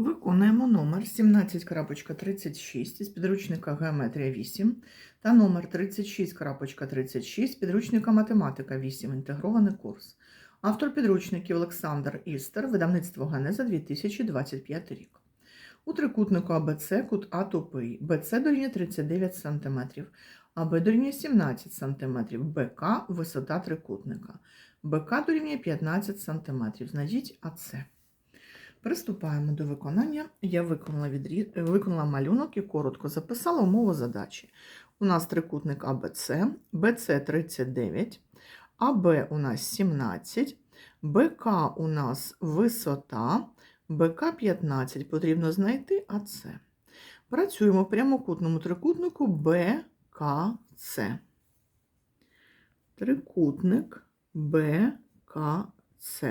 Виконуємо номер 17.36 із підручника Геометрія 8 та номер 36.36 з підручника Математика 8. Інтегрований курс. Автор підручників Олександр Істер, видавництво Генеза 2025 рік. У трикутнику АБЦ кут А тупий. БЦ дорівнює 39 см, АБ дорівнює 17 см, БК – висота трикутника. БК дорівнює 15 см. Знайдіть АЦ. Приступаємо до виконання. Я виконала, відрі... виконала малюнок і коротко записала умову задачі. У нас трикутник АБЦ, БЦ 39, АБ у нас 17, БК у нас висота, БК 15. Потрібно знайти АЦ. Працюємо в прямокутному трикутнику БКЦ. Трикутник БКЦ.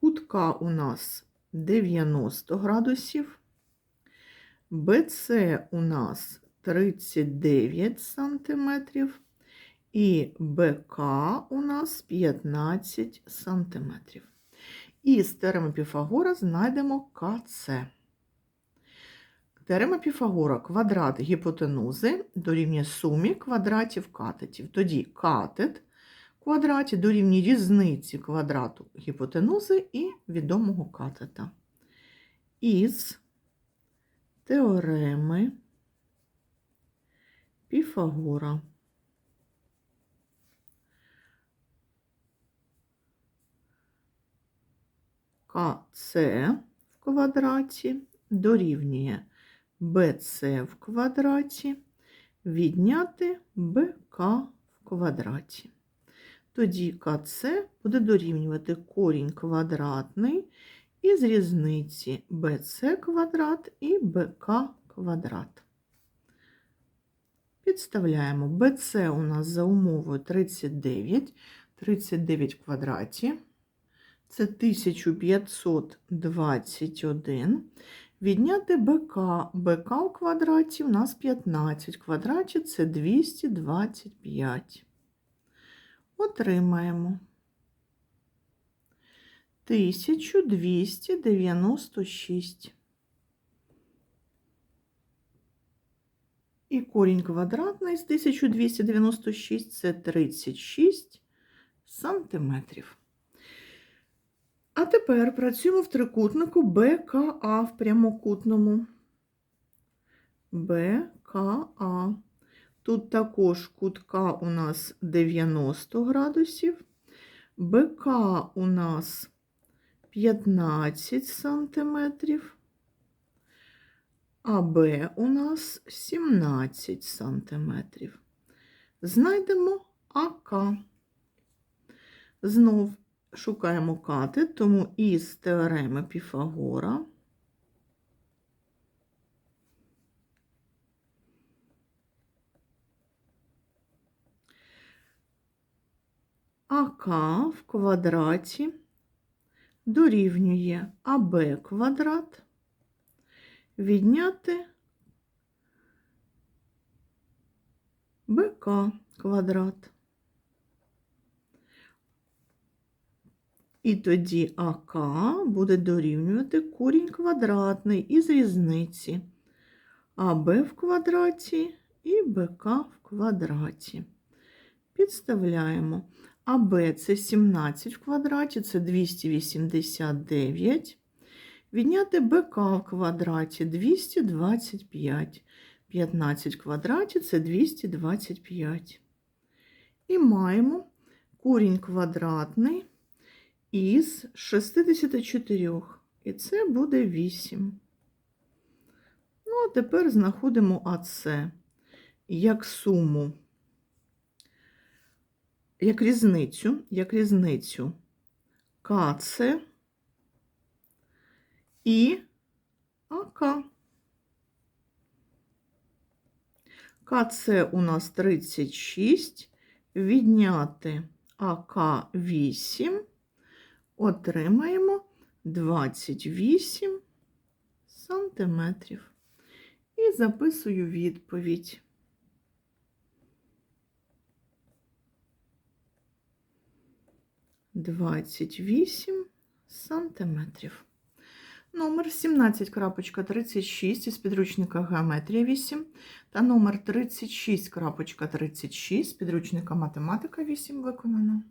Кутка у нас 90 градусів. БЦ у нас 39 сантиметрів. І БК у нас 15 сантиметрів. І з теореми Піфагора знайдемо КЦ. Теорема Піфагора квадрат гіпотенузи дорівнює сумі квадратів катетів. Тоді катет квадраті дорівнює різниці квадрату гіпотенузи і відомого катета. Із теореми Піфагора. КЦ в квадраті дорівнює БЦ в квадраті відняти БК в квадраті. Тоді КЦ буде дорівнювати корінь квадратний із різниці BC квадрат і БК квадрат. Підставляємо BC у нас за умовою 39, 39 в квадраті. Це 1521. Відняти БК. БК у квадраті у нас 15. В квадраті це 225. Отримаємо 1296. І корінь квадратний з 1296 це 36 сантиметрів. А тепер працюємо в трикутнику БКА в прямокутному. БКА. Тут також кутка у нас 90 градусів, БК у нас 15 сантиметрів, а Б у нас 17 сантиметрів. Знайдемо АК. Знов шукаємо катет, тому із теореми Піфагора АК в квадраті дорівнює АБ квадрат відняти БК квадрат. І тоді АК буде дорівнювати корінь квадратний із різниці АБ в квадраті і БК в квадраті. Підставляємо. АБ це 17 в квадраті, це 289. Відняти БК в квадраті 225. 15 в квадраті це 225. І маємо корінь квадратний із 64. І це буде 8. Ну, а тепер знаходимо АЦ як суму як різницю, як різницю КЦ і АК. КЦ у нас 36, відняти АК 8, отримаємо 28 сантиметрів. І записую відповідь. 28 сантиметрів. Номер 17.36 із підручника Геометрія 8 та номер 36.36 з підручника Математика 8 виконано.